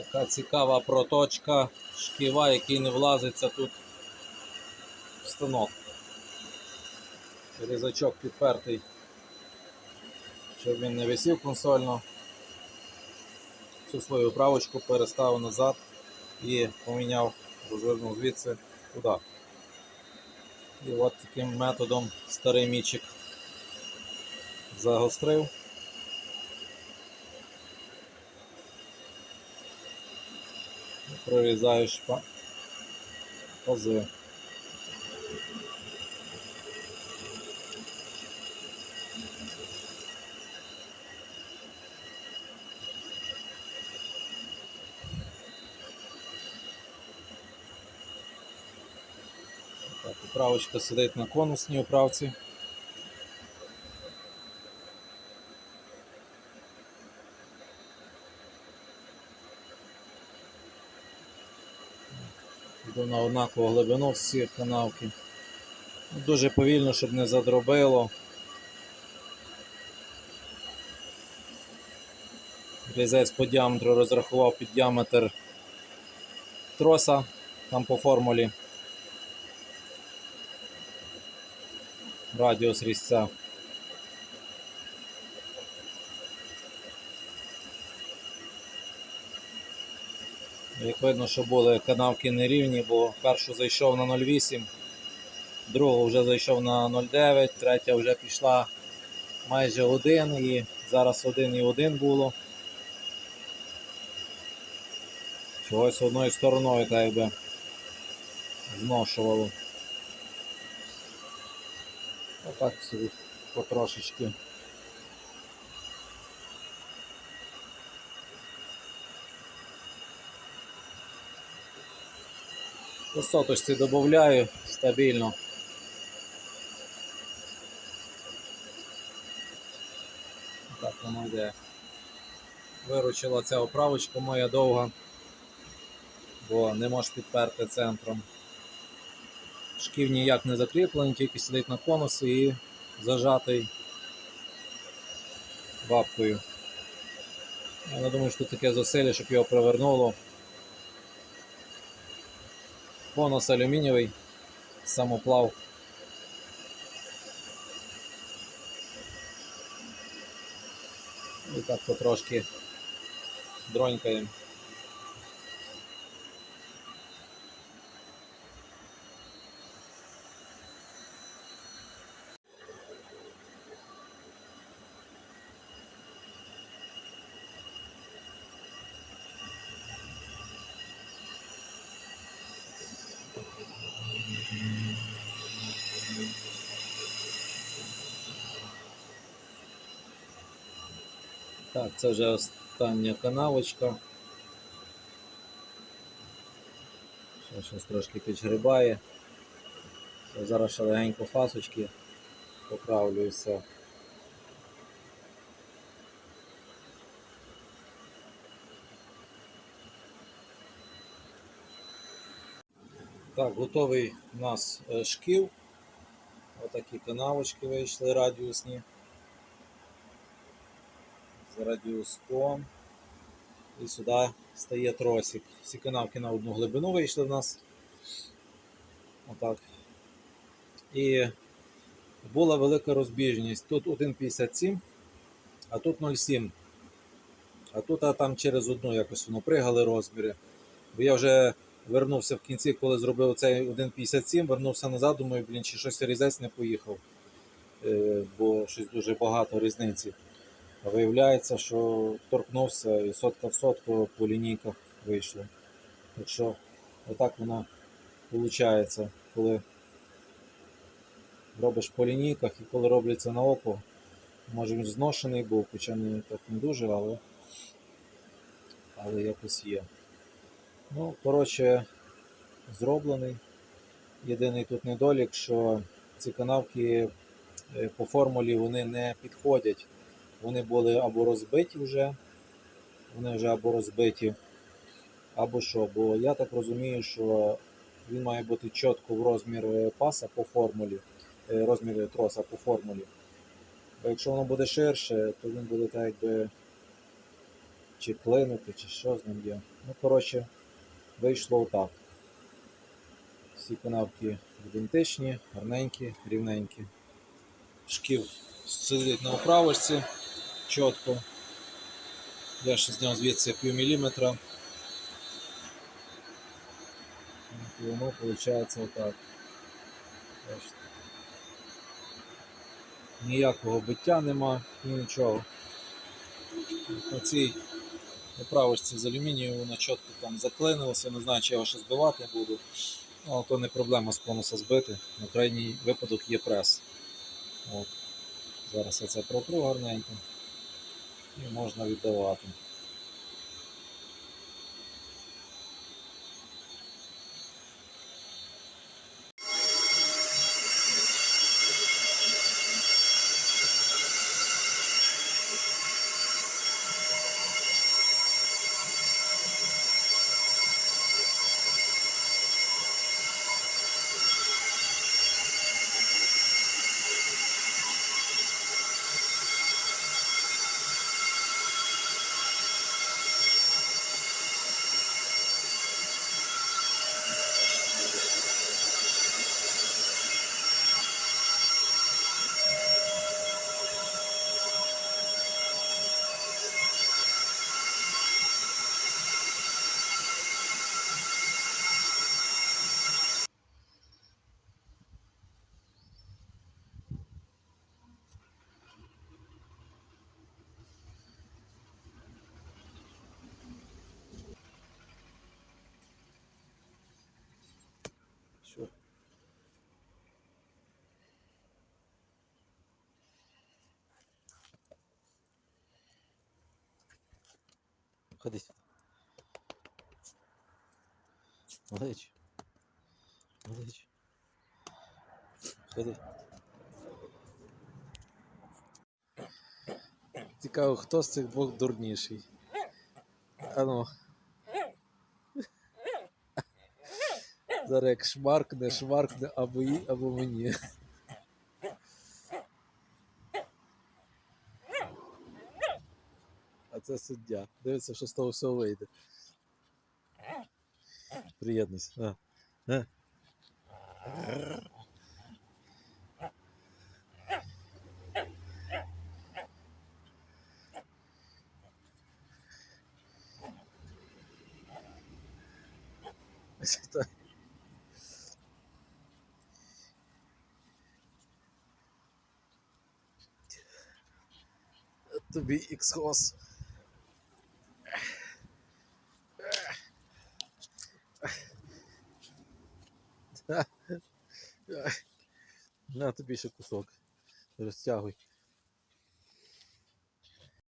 Така цікава проточка шківа, який не влазиться тут в станок. Різачок підпертий, щоб він не висів консольно. Цю свою управочку переставив назад і поміняв, розвернув звідси туди. І от таким методом старий мічик загострив. Прорізаєш па- пази. Так, управочка сидить на конусній управці. Йду на однакову глибину всі канавки. Ну, Дуже повільно, щоб не задробило. Різець по діаметру розрахував під діаметр троса там по формулі. Радіус різця. Як видно, що були канавки нерівні, бо першу зайшов на 0,8, другу вже зайшов на 0,9, третя вже пішла майже 1 і зараз 1,1 було. Чогось одною стороною так якби зношувало. Отак собі потрошечки. По соточці додаю стабільно. Так воно йде. Виручила ця оправочка моя довга, бо не можеш підперти центром. Шків ніяк не закріплений, тільки сидить на конусі і зажатий бабкою. Я думаю, що таке зусилля, щоб його привернуло. Конус алюмінієвий, самоплав. І так потрошки дронькаємо. Так, це вже остання канавочка. Ще щось трошки підгрібає. Зараз легенько фасочки поправлю і все. Так, готовий у нас е, шків. Отакі канавочки вийшли радіусні з радіуском. І сюди стає тросик. Всі канавки на одну глибину вийшли в нас. Отак. І була велика розбіжність. Тут 1,57, а тут 0,7. А тут а там через одну якось воно пригали розміри. Бо я вже вернувся в кінці, коли зробив цей 1,57, вернувся назад, думаю, блін, чи щось різець не поїхав. Е, Бо щось дуже багато різниці. Виявляється, що торкнувся і сотка в сотку по лінійках вийшло. Так що отак воно виходить, коли робиш по лінійках і коли робляться на око, може він зношений був, хоча не так не дуже, але, але якось є. Ну, коротше, зроблений. Єдиний тут недолік, що ці канавки е, по формулі вони не підходять вони були або розбиті вже, вони вже або розбиті, або що. Бо я так розумію, що він має бути чітко в розмір е, паса по формулі, е, розмір троса по формулі. Бо якщо воно буде ширше, то він буде так якби чи клинити, чи що з ним є. Ну, коротше, вийшло отак. Всі канавки ідентичні, гарненькі, рівненькі. Шків сидить на оправочці чітко. Я ще зняв звідси пів міліметра. І воно виходить отак. Ніякого биття нема, ні нічого. На оправочці з алюмінію воно чітко там заклинилося, не знаю, чи я його ще збивати буду. Ну, то не проблема з конуса збити. На крайній випадок є прес. От. Зараз я це протру гарненько і можна віддавати. Що? Ходи сюди. Малич. Малич. Ходи. Цікаво, хто з цих двох дурніший. Ану. Зараз як шмаркне, шмаркне або їй, або мені. А це суддя. Дивиться, що з того всього вийде. Приєднуйся. А. А. Тобі іксхос. На тобі ще кусок. Розтягуй.